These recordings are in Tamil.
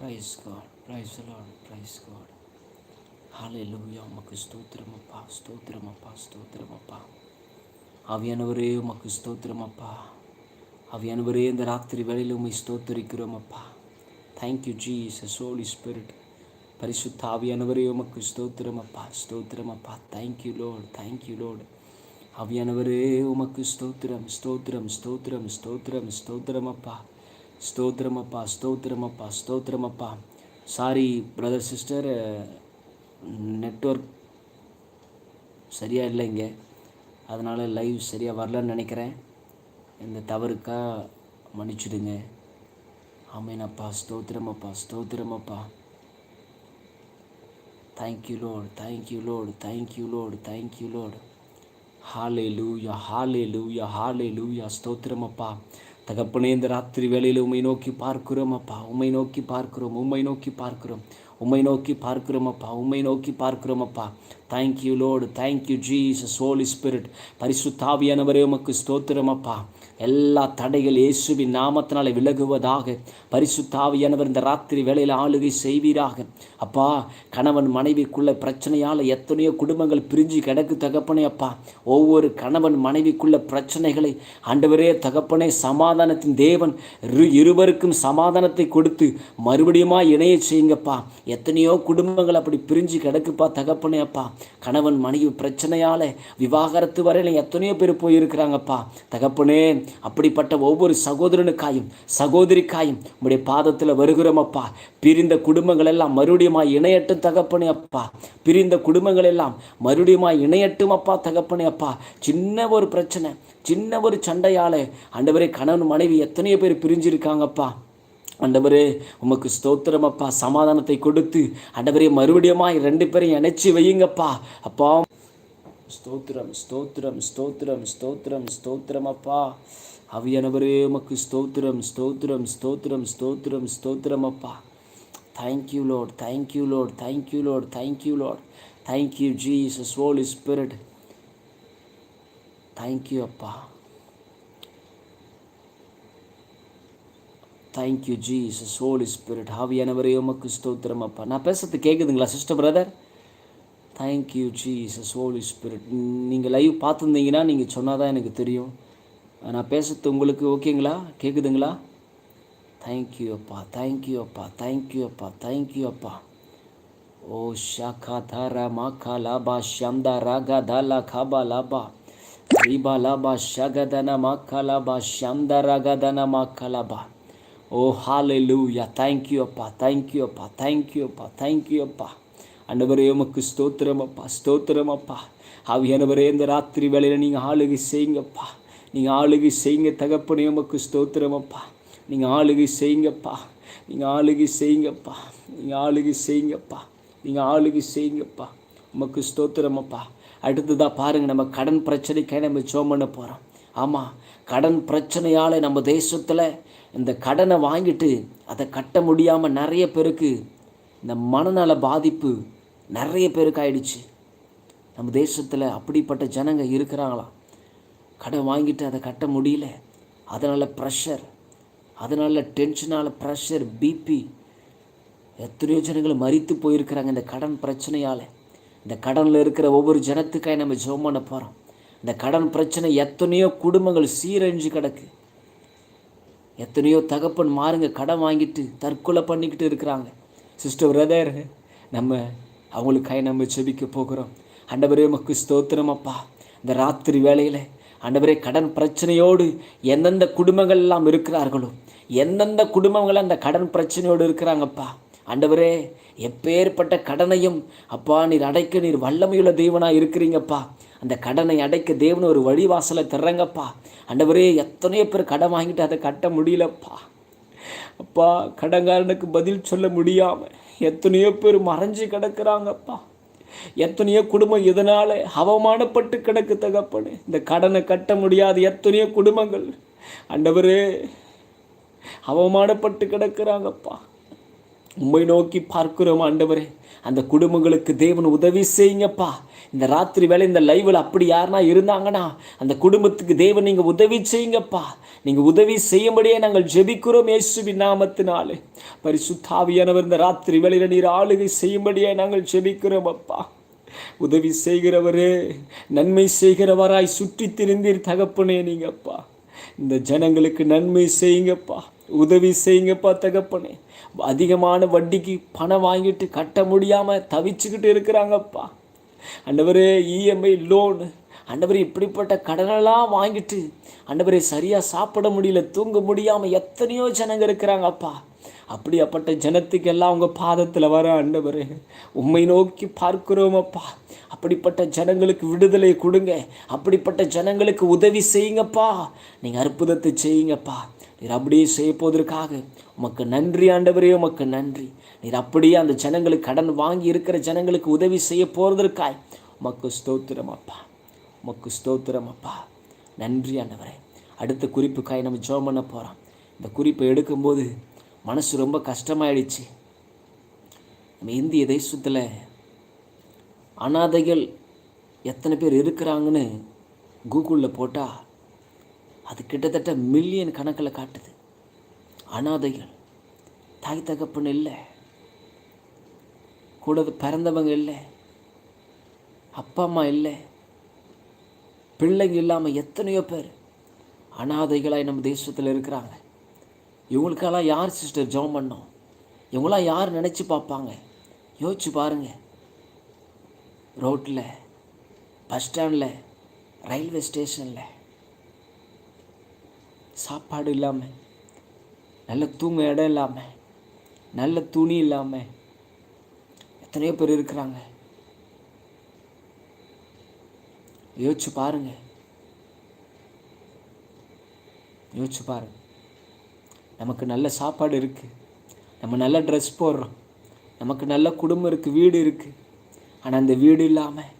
Praise God praise Lord praise God ஹalleluya உமக்கு ஸ்தோத்திரமப்பா ஸ்தோத்திரமப்பா ஸ்தோத்திரமப்பா ஆவியானவரே உமக்கு ஸ்தோத்திரமப்பா ஆவியானவரே இந்த ராத்திரி வேளையில் உம்மை ஸ்தோத்தரிக்கிறோமப்பா thank you Jesus Holy Spirit பரிசுத்த ஆவியானவரே உமக்கு ஸ்தோத்திரமப்பா ஸ்தோத்திரமப்பா thank you Lord thank you Lord ஆவியானவரே உமக்கு ஸ்தோத்திரம். ஸ்தோத்திரம் ஸ்தோத்திரம் ஸ்தோத்திரம் ஸ்தோத்திரமப்பா ஸ்தோத்திரமப்பா ஸ்தோத்திரமப்பா ஸ்தோத்திரமப்பா. சாரி பிரதர் சிஸ்டர் நெட்வொர்க் சரியாக இல்லைங்க அதனால் லைவ் சரியாக வரலன்னு நினைக்கிறேன். இந்த தவறுக்காக மன்னிச்சிடுங்க. ஆமேனப்பா ஸ்தோத்திரமப்பா ஸ்தோத்திரமப்பா. Thank you Lord thank you Lord thank you Lord thank you Lord hallelujah hallelujah லூயா ஹாலே லூயா ஸ்தோத்திரமப்பா. தகப்பனே இந்த ராத்திரி வேளையில் உம்மை நோக்கி பார்க்கிறோம் அப்பா. உம்மை நோக்கி பார்க்கிறோம் உம்மை நோக்கி பார்க்கிறோம் உம்மை நோக்கி பார்க்கிறோம் அப்பா. உம்மை நோக்கி பார்க்கிறோம் அப்பா. Thank you Lord thank you Jesus Holy Spirit பரிசுத்தாவியானவரே உமக்கு ஸ்தோத்திரம் அப்பா. எல்லா தடைகள் இயேசுவின் நாமத்தினால் விலகுவதாக பரிசுத்தாவியானவர் இந்த ராத்திரி வேளையில் ஆளுகை செய்வீராக. அப்பா கணவன் மனைவிக்குள்ள பிரச்சனையால் எத்தனையோ குடும்பங்கள் பிரிஞ்சு கிடக்கு தகப்பனே அப்பா. ஒவ்வொரு கணவன் மனைவிக்குள்ள பிரச்சனைகளை ஆண்டவரே தகப்பனே சமாதானத்தின் தேவன் இரு இருவருக்கும் சமாதானத்தை கொடுத்து மறுபடியுமா இணைய செய்யுங்கப்பா. எத்தனையோ குடும்பங்கள் அப்படி பிரிஞ்சு கிடக்குப்பா தகப்பனே அப்பா. கணவன் மனைவி பிரச்சனையால் விவாகரத்து வரையில் எத்தனையோ பேர் போயிருக்கிறாங்கப்பா. தகப்பனே அப்படிப்பட்ட ஒவ்வொரு சகோதரனுக்காயும் சகோதரிக்காயும் உங்களுடைய பாதத்தில் வருகிறோம் அப்பா பிரிந்த குடும்பங்கள் எல்லாம் மறுபடியுமா இணையட்டும் தகப்பனே அப்பா. பிரிந்த குடும்பங்கள் எல்லாம் மறுபடியுமா இணையட்டும் அப்பா தகப்பனே அப்பா. சின்ன ஒரு பிரச்சனை சின்ன ஒரு சண்டையால் அண்டவரே கணவன் மனைவி எத்தனையோ பேர் பிரிஞ்சிருக்காங்கப்பா. ஆண்டவரே உமக்கு ஸ்தோத்திரம் அப்பா. சமாதானத்தை கொடுத்து ஆண்டவரே மறுபடியுமாய் ரெண்டு பேரையும் இணைச்சி வையுங்கப்பா. அப்பா ஸ்தோத்திரம் ஸ்தோத்திரம் ஸ்தோத்திரம் ஸ்தோத்திரம் ஸ்தோத்திரம் அப்பா. அவியானவரே உமக்கு ஸ்தோத்திரம் ஸ்தோத்திரம் ஸ்தோத்திரம் ஸ்தோத்திரம் ஸ்தோத்திரம் அப்பா. Thank you Lord thank you Lord thank you Lord thank you Lord thank you Jesus Holy Spirit thank you அப்பா thank you Jesus Holy Spirit ஆவியானவரே உமக்கு ஸ்தோத்திரம் அப்பா. நான் பேசுறது கேட்குதுங்களா sister brother thank you Jesus Holy Spirit நீங்கள் லைவ் பார்த்துருந்தீங்கன்னா நீங்கள் சொன்னால் தான் எனக்கு தெரியும். நான் பேசுறது உங்களுக்கு ஓகேங்களா? கேட்குதுங்களா தேங்க்யூ அப்பா. தேங்க்யூ அப்பா. தேங்க்யூ அப்பா. தேங்க்யூ அப்பா. ஓ ஷாக்கா தாரா மாக்கா லாபா ஷம்தா ராகா தாலா காபா லாபா ரீபா லாபா ஷகதன மாக்கா லாபா ஷம்தா ராகதன மாக்கா லாபா ஓ ஹாலே லூயா தேங்க்யூ அப்பா. தேங்க்யூ அப்பா. தேங்க்யூ அப்பா. தேங்க்யூ அப்பா. அண்டவரே உமக்கு ஸ்தோத்திரம் அப்பா ஸ்தோத்திரம் அப்பா. ஆவியானவரே இந்த ராத்திரி வேலையில் நீங்கள் ஆளுகை செய்யுங்கப்பா. நீங்கள் ஆளுகை செய்யுங்க தகப்பனே உமக்கு ஸ்தோத்திரம் அப்பா. நீங்கள் ஆளுகை செய்யுங்கப்பா. நீங்கள் ஆளுகை செய்யுங்கப்பா. நீங்கள் ஆளுகை செய்யுங்கப்பா. நீங்கள் ஆளுகை செய்யுங்கப்பா. உமக்கு ஸ்தோத்திரமப்பா அடுத்ததாக பாருங்கள் நம்ம கடன் பிரச்சனைக்காக நம்ம ஜோம் பண்ண போகிறோம் ஆமாம் கடன் பிரச்சனையால் நம்ம தேசத்தில் இந்த கடனை வாங்கிட்டு அதை கட்ட முடியாமல் நிறைய பேருக்கு இந்த மனநல பாதிப்பு நிறைய பேருக்கு ஆயிடுச்சு. நம்ம தேசத்தில் அப்படிப்பட்ட ஜனங்க இருக்கிறாங்களா? கடன் வாங்கிட்டு அதை கட்ட முடியல. அதனால் ப்ரெஷர் அதனால் டென்ஷனால் ப்ரெஷர் பிபி எத்தனையோ ஜனங்கள் மறித்து போயிருக்கிறாங்க இந்த கடன் பிரச்சனையால். இந்த கடனில் இருக்கிற ஒவ்வொரு ஜனத்துக்காக நம்ம ஜெபம் பண்ண போகிறோம் இந்த கடன் பிரச்சனை எத்தனையோ குடும்பங்கள் சீரழிஞ்சு கிடக்கு. எத்தனையோ தகப்பன் மாறுங்க கடன் வாங்கிட்டு தற்கொலை பண்ணிக்கிட்டு இருக்கிறாங்க. சிஸ்டர் பிரதர் நம்ம அவங்களுக்காக நம்ம செபிக்க போகிறோம். அண்டபரே மக்கு ஸ்தோத்திரம் அப்பா. இந்த ராத்திரி வேளையில் ஆண்டவரே கடன் பிரச்சனையோடு எந்தெந்த குடும்பங்கள் எல்லாம் இருக்கிறார்களோ எந்தெந்த குடும்பங்கள் அந்த கடன் பிரச்சனையோடு இருக்கிறாங்கப்பா ஆண்டவரே எப்பேற்பட்ட கடனையும் அப்பா நீர் அடைக்க நீர் வல்லமையுள்ள தெய்வனாக இருக்கிறீங்கப்பா அந்த கடனை அடைக்க தேவன் ஒரு வழிவாசலை தர்றங்கப்பா ஆண்டவரே எத்தனையோ பேர் கடன் வாங்கிட்டு அதை கட்ட முடியலப்பா அப்பா. கடன்காரனுக்கு பதில் சொல்ல முடியாமல் எத்தனையோ பேர் மறைஞ்சு கிடக்குறாங்கப்பா. எத்தனையோ குடும்பம் இதனால் அவமானப்பட்டு கிடக்கு தகப்பனு. இந்த கடனை கட்ட முடியாத எத்தனையோ குடும்பங்கள். அண்டவரே அவமானப்பட்டு கிடக்குறாங்கப்பா. உம்மை நோக்கி பார்க்கிறோம் ஆண்டவரே. அந்த குடும்பங்களுக்கு தேவன் உதவி செய்யுங்கப்பா. இந்த ராத்திரி வேலை இந்த லைவில் அப்படி யாருனா இருந்தாங்கன்னா அந்த குடும்பத்துக்கு தேவன் நீங்கள் உதவி செய்யுங்கப்பா. நீங்கள் உதவி செய்யும்படியே நாங்கள் ஜெபிக்கிறோம் இயேசுவின் நாமத்தினாலே. பரிசுத்தாவியானவர் இந்த ராத்திரி வேலையில் நீர் ஆளுகை செய்யும்படியே நாங்கள் ஜெபிக்கிறோம் அப்பா. உதவி செய்கிறவரே நன்மை செய்கிறவராய் சுற்றி திரிந்தீர் தகப்பனே நீங்கப்பா. இந்த ஜனங்களுக்கு நன்மை செய்யுங்கப்பா உதவி செய்யுங்கப்பா தகப்பனே. அதிகமான வட்டிக்கு பணம் வாங்கிட்டு கட்ட முடியாமல் தவிச்சுக்கிட்டு இருக்கிறாங்கப்பா. அண்டவரே இஎம்ஐ லோனு அண்டவரே இப்படிப்பட்ட கடனெல்லாம் வாங்கிட்டு அண்டவரே சரியாக சாப்பிட முடியல தூங்க முடியாமல் எத்தனையோ ஜனங்க இருக்கிறாங்கப்பா. அப்படியாப்பட்ட ஜனத்துக்கெல்லாம் உங்கள் பாதத்தில் வர ஆண்டவரே. உம்மை நோக்கி பார்க்கிறோம் அப்பா. அப்படிப்பட்ட ஜனங்களுக்கு விடுதலை கொடுங்க. அப்படிப்பட்ட ஜனங்களுக்கு உதவி செய்யுங்கப்பா. நீங்கள் அற்புதத்தை செய்யுங்கப்பா. நீர் அப்படியே செய்ய போவதற்காக உமக்கு நன்றி ஆண்டவரே உமக்கு நன்றி. நீர் அப்படியே அந்த ஜனங்களுக்கு கடன் வாங்கி இருக்கிற ஜனங்களுக்கு உதவி செய்ய போகிறதற்காய் உமக்கு ஸ்தோத்திரம் அப்பா. உமக்கு ஸ்தோத்திரம் அப்பா. நன்றி ஆண்டவரே. அடுத்த குறிப்புக்காய் நம்ம ஜோம் பண்ண போகிறோம் இந்த குறிப்பை எடுக்கும்போது மனசு ரொம்ப கஷ்டமாயிடுச்சு. நம்ம இந்திய தேசத்தில் அனாதைகள் எத்தனை பேர் இருக்கிறாங்கன்னு கூகுளில் போட்டால் அது கிட்டத்தட்ட மில்லியன் கணக்கில் காட்டுது. அனாதைகள் தாய் தகப்பன் இல்லை கூட பிறந்தவங்க இல்லை அப்பா அம்மா இல்லை பிள்ளைங்க இல்லாமல் எத்தனையோ பேர் அனாதைகளாக நம்ம தேசத்தில் இருக்கிறாங்க. இவங்களுக்கெல்லாம் யார் சிஸ்டர் ஜெபம் பண்ணோம் இவங்களாம் யார் நினச்சி பார்ப்பாங்க? யோசிச்சு பாருங்கள் ரோட்டில் பஸ் ஸ்டாண்டில் ரயில்வே ஸ்டேஷனில் சாப்பாடு இல்லாமல் நல்ல தூங்க இடம் இல்லாமல் நல்ல துணி இல்லாமல் எத்தனையோ பேர் இருக்கிறாங்க. யோசிச்சு பாருங்கள் யோசிச்சு பாருங்கள் நமக்கு நல்ல சாப்பாடு இருக்குது நம்ம நல்ல ட்ரெஸ் போடுறோம். நமக்கு நல்ல குடும்பம் இருக்குது வீடு இருக்குது ஆனால் அந்த வீடு இல்லாமல்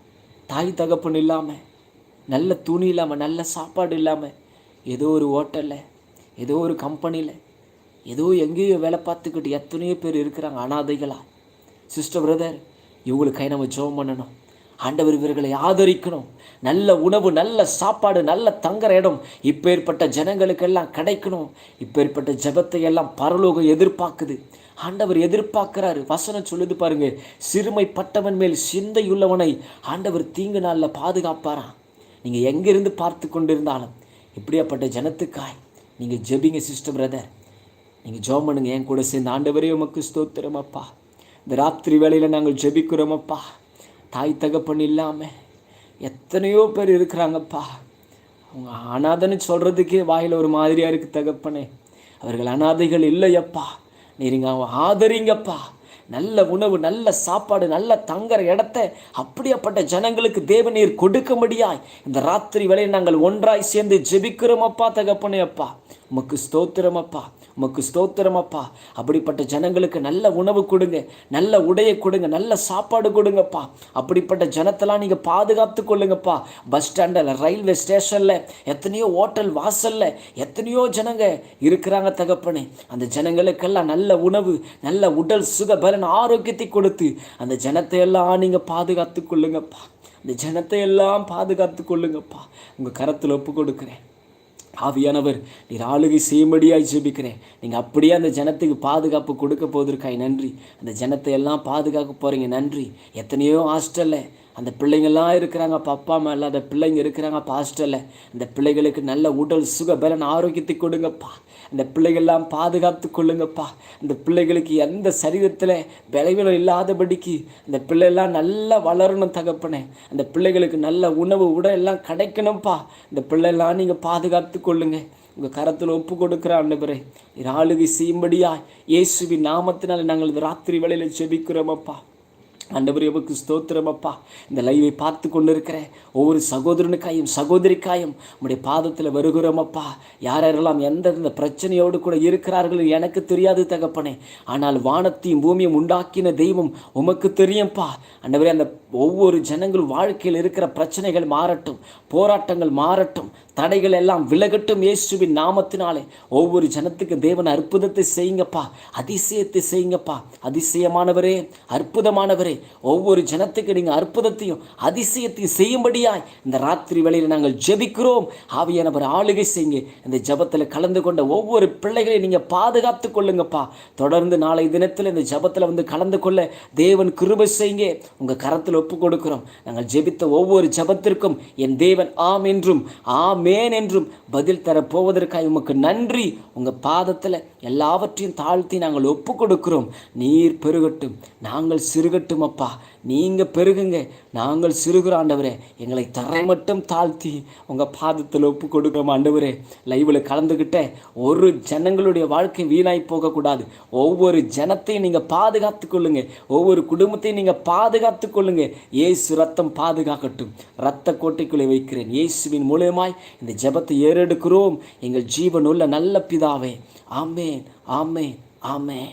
தாய் தகப்பன் இல்லாமல் நல்ல துணி இல்லாமல் நல்ல சாப்பாடு இல்லாமல் ஏதோ ஒரு ஹோட்டலில் ஏதோ ஒரு கம்பெனியில் ஏதோ எங்கேயோ வேலை பார்த்துக்கிட்டு எத்தனையோ பேர் இருக்கிறாங்க அனாதைகளாக சிஸ்டர் பிரதர் இவங்களுக்காக நம்ம ஜோம் பண்ணணும். ஆண்டவர் இவர்களை ஆதரிக்கணும். நல்ல உணவு நல்ல சாப்பாடு நல்ல தங்குற இடம். இப்பேற்பட்ட ஜனங்களுக்கெல்லாம் கிடைக்கணும். இப்பேற்பட்ட ஜெபத்தை எல்லாம் பரலோகம் எதிர்பார்க்குது. ஆண்டவர் எதிர்பார்க்கிறாரு. வசனம் சொல்லுது பாருங்க சிறுமைப்பட்டவன் மேல் சிந்தையுள்ளவனை ஆண்டவர் தீங்கு நாளில் பாதுகாப்பாராம் நீங்கள் எங்கிருந்து பார்த்து கொண்டிருந்தாலும் இப்படியாப்பட்ட ஜனத்துக்காய் நீங்கள் ஜெபிங்க சிஸ்டர் பிரதர். நீங்கள் ஜோம் பண்ணுங்க என் கூட சேர்ந்து. ஆண்டவரே உமக்கு ஸ்தோத்திரமப்பா இந்த ராத்திரி வேளையில் நாங்கள் ஜெபிக்கிறோமப்பா தாய் தகப்பன் இல்லாமல் எத்தனையோ பேர் இருக்கிறாங்கப்பா. அவங்க அனாதைன்னு சொல்கிறதுக்கே வாயில் ஒரு மாதிரியாக இருக்குது தகப்பனே. அவர்கள் அனாதைகள் இல்லையப்பா. நீங்க ஆதரிங்கப்பா. நல்ல உணவு நல்ல சாப்பாடு நல்ல தங்குற இடத்த அப்படியாப்பட்ட ஜனங்களுக்கு தேவநீர் கொடுக்கும்படியாய் இந்த ராத்திரி வேலையை நாங்கள் ஒன்றாய் சேர்ந்து ஜெபிக்கிறோம் அப்பா தகப்பனே அப்பா. உமக்கு ஸ்தோத்திரமப்பா உமக்கு ஸ்தோத்திரமப்பா. அப்படிப்பட்ட ஜனங்களுக்கு நல்ல உணவு கொடுங்க நல்ல உடையை கொடுங்க நல்ல சாப்பாடு கொடுங்கப்பா. அப்படிப்பட்ட ஜனத்தெல்லாம் நீங்கள் பாதுகாத்து கொள்ளுங்கப்பா. பஸ் ஸ்டாண்டில் ரயில்வே ஸ்டேஷனில் எத்தனையோ ஹோட்டல் வாசலில் எத்தனையோ ஜனங்க இருக்கிறாங்க தகப்பனே. அந்த ஜனங்களுக்கெல்லாம் நல்ல உணவு நல்ல உடல் சுக பலன் ஆரோக்கியத்தை கொடுத்து அந்த ஜனத்தை எல்லாம் நீங்கள் பாதுகாத்து கொள்ளுங்கப்பா. இந்த ஜனத்தை எல்லாம் பாதுகாத்து கொள்ளுங்கப்பா. உங்கள் கரத்தில் ஒப்பு கொடுக்குறேன். ஆவியானவர் நீர் ஆளுகை செய்யும்படியாய் ஜெபிக்கிறேன். நீங்கள் அப்படியே அந்த ஜனத்துக்கு பாதுகாப்பு கொடுக்க போதிருக்காய் நன்றி. அந்த ஜனத்தை எல்லாம் பாதுகாக்க போகிறீங்க நன்றி. எத்தனையோ ஹாஸ்டலில் அந்த பிள்ளைங்கள்லாம் இருக்கிறாங்க. அப்பா அம்மா இல்லாத பிள்ளைங்க இருக்கிறாங்க. பாஸ்டரில் ஹாஸ்டலில் அந்த பிள்ளைகளுக்கு நல்ல உடல் சுக பலன் ஆரோக்கியத்தை கொடுங்கப்பா. அந்த பிள்ளைகள்லாம் பாதுகாத்து கொள்ளுங்கப்பா. அந்த பிள்ளைகளுக்கு எந்த சரீரத்தில் விளைவுகளும் இல்லாதபடிக்கு அந்த பிள்ளையெல்லாம் நல்லா வளரணும் தகப்பனே. அந்த பிள்ளைகளுக்கு நல்ல உணவு உடல் எல்லாம் கிடைக்கணும்ப்பா. இந்த பிள்ளைலாம் நீங்கள் பாதுகாத்து கொள்ளுங்க. உங்கள் கரத்தில் ஒப்பு கொடுக்குற ஆண்டவரே நீர் ஆளுகை செய்யும்படியா இயேசுவின் நாமத்தினால் நாங்கள் இந்த ராத்திரி வேளையில் ஜெபிக்கிறோமப்பா ஆண்டவர் எவருக்கு ஸ்தோத்திரம் அப்பா. இந்த லைவை பார்த்து கொண்டு இருக்கிற ஒவ்வொரு சகோதரனுக்காயும் சகோதரிக்காயும் உடைய பாதத்தில் வருகிறோமப்பா யாரெல்லாம் எந்தெந்த பிரச்சனையோடு கூட இருக்கிறார்கள் எனக்கு தெரியாது தகப்பனே. ஆனால் வானத்தையும் பூமியும் உண்டாக்கின தெய்வம் உமக்கு தெரியும்ப்பா ஆண்டவரே அந்த ஒவ்வொரு ஜனங்கள் வாழ்க்கையில் இருக்கிற பிரச்சனைகள் மாறட்டும் போராட்டங்கள் மாறட்டும் தடைகள் எல்லாம் விலகட்டும் இயேசுவின் நாமத்தினாலே. ஒவ்வொரு ஜனத்துக்கு தேவன் அற்புதத்தை செய்யுங்கப்பா. அதிசயத்தை செய்யுங்கப்பா. அதிசயமானவரே அற்புதமானவரே. ஒவ்வொரு ஜனத்துக்கு நீங்கள் அற்புதத்தையும் அதிசயத்தையும் செய்யும்படியாய் இந்த ராத்திரி வேளையில் நாங்கள் ஜெபிக்கிறோம். ஆவியானவர் ஆளுகை செய்யுங்க. இந்த ஜெபத்தில் கலந்து கொண்ட ஒவ்வொரு பிள்ளைகளையும் நீங்கள் பாதுகாத்து கொள்ளுங்கப்பா. தொடர்ந்து நாளை தினத்தில் இந்த ஜெபத்தில் வந்து கலந்து கொள்ள தேவன் கிருபை செய்யுங்க. உங்கள் கரத்தில் ஒப்பு கொடுக்கிறோம். நாங்கள் ஜெபித்த ஒவ்வொரு ஜெபத்திற்கும் என் தேவன் ஆம் என்றும் ஆம் ஆமேன் என்றும் பதில் தரப்போவதற்காக உமக்கு நன்றி. உங்கள் பாதத்தில் எல்லாவற்றையும் தாழ்த்தி நாங்கள் ஒப்பு கொடுக்கிறோம் நீர் பெருகட்டும். நாங்கள் சிறுகட்டும் அப்பா நீங்கள் பெருகுங்க. நாங்கள் சிறுகிற ஆண்டவரே எங்களை தரை மட்டும் தாழ்த்தி உங்கள் பாதத்தில் ஒப்பு கொடுக்கிறோம் ஆண்டவரே. லைவில் கலந்துக்கிட்ட ஒரு ஜனங்களுடைய வாழ்க்கை வீணாய் போகக்கூடாது. ஒவ்வொரு ஜனத்தையும் நீங்கள் பாதுகாத்து கொள்ளுங்க. ஒவ்வொரு குடும்பத்தையும் நீங்கள் பாதுகாத்து கொள்ளுங்க. இயேசு ரத்தம் பாதுகாக்கட்டும். ரத்த கோட்டைக்குள்ளே வைக்கிறேன். இயேசுவின் மூலியமாய் இந்த ஜெபத்தை ஏறெடுக்கிறோம். எங்கள் ஜீவனுள்ள நல்ல பிதாவே. ஆமேன் ஆமேன் ஆமேன்.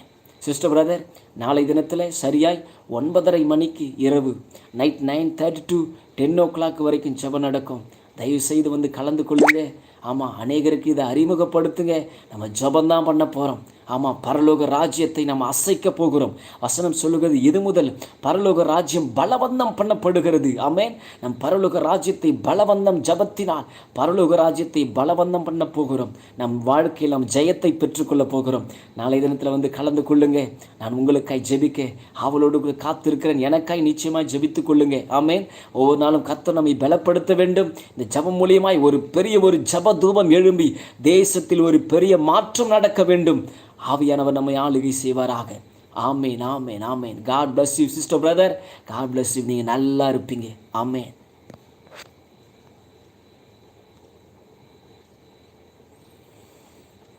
சிஸ்டர் பிரதர் நாளை தினத்தில் சரியாய் ஒன்பதரை மணிக்கு இரவு night nine thirty to ten o'clock வரைக்கும் ஜெபம் நடக்கும். தயவு செய்து வந்து கலந்து கொள்ளுங்க ஆமாம் அநேகருக்கு இதை அறிமுகப்படுத்துங்க. நம்ம ஜபந்தான் பண்ண போகிறோம் ஆமாம் பரலோக ராஜ்யத்தை நம்ம அசைக்க போகிறோம். வசனம் சொல்லுகிறது இது முதல் பரலோக ராஜ்யம் பலவந்தம் பண்ணப்படுகிறது. ஆமேன். நம் பரலோக ராஜ்யத்தை பலவந்தம் ஜபத்தினால் பரலோக ராஜ்யத்தை பலவந்தம் பண்ண போகிறோம். நம் வாழ்க்கையில் நம் ஜெயத்தை பெற்றுக்கொள்ள போகிறோம். நாளை தினத்தில் வந்து கலந்து கொள்ளுங்க. நான் உங்களுக்காய் ஜெபிக்க அவளோடு காத்திருக்கிறேன். எனக்காய் நிச்சயமாய் ஜெபித்து கொள்ளுங்க. ஆமேன். ஒவ்வொரு நாளும் கத்த நம்மை பலப்படுத்த வேண்டும். இந்த ஜபம் மூலியமாய் ஒரு பெரிய ஒரு ஜப தூபம் எழும்பி தேசத்தில் ஒரு பெரிய மாற்றம் நடக்க வேண்டும். ஆவியானவர் நம்மை ஆளுகை செய்வாராக. ஆமேன் ஆமேன் ஆமேன். God bless you sister brother God bless you நீங்கள் நல்லா இருப்பீங்க. ஆமேன்.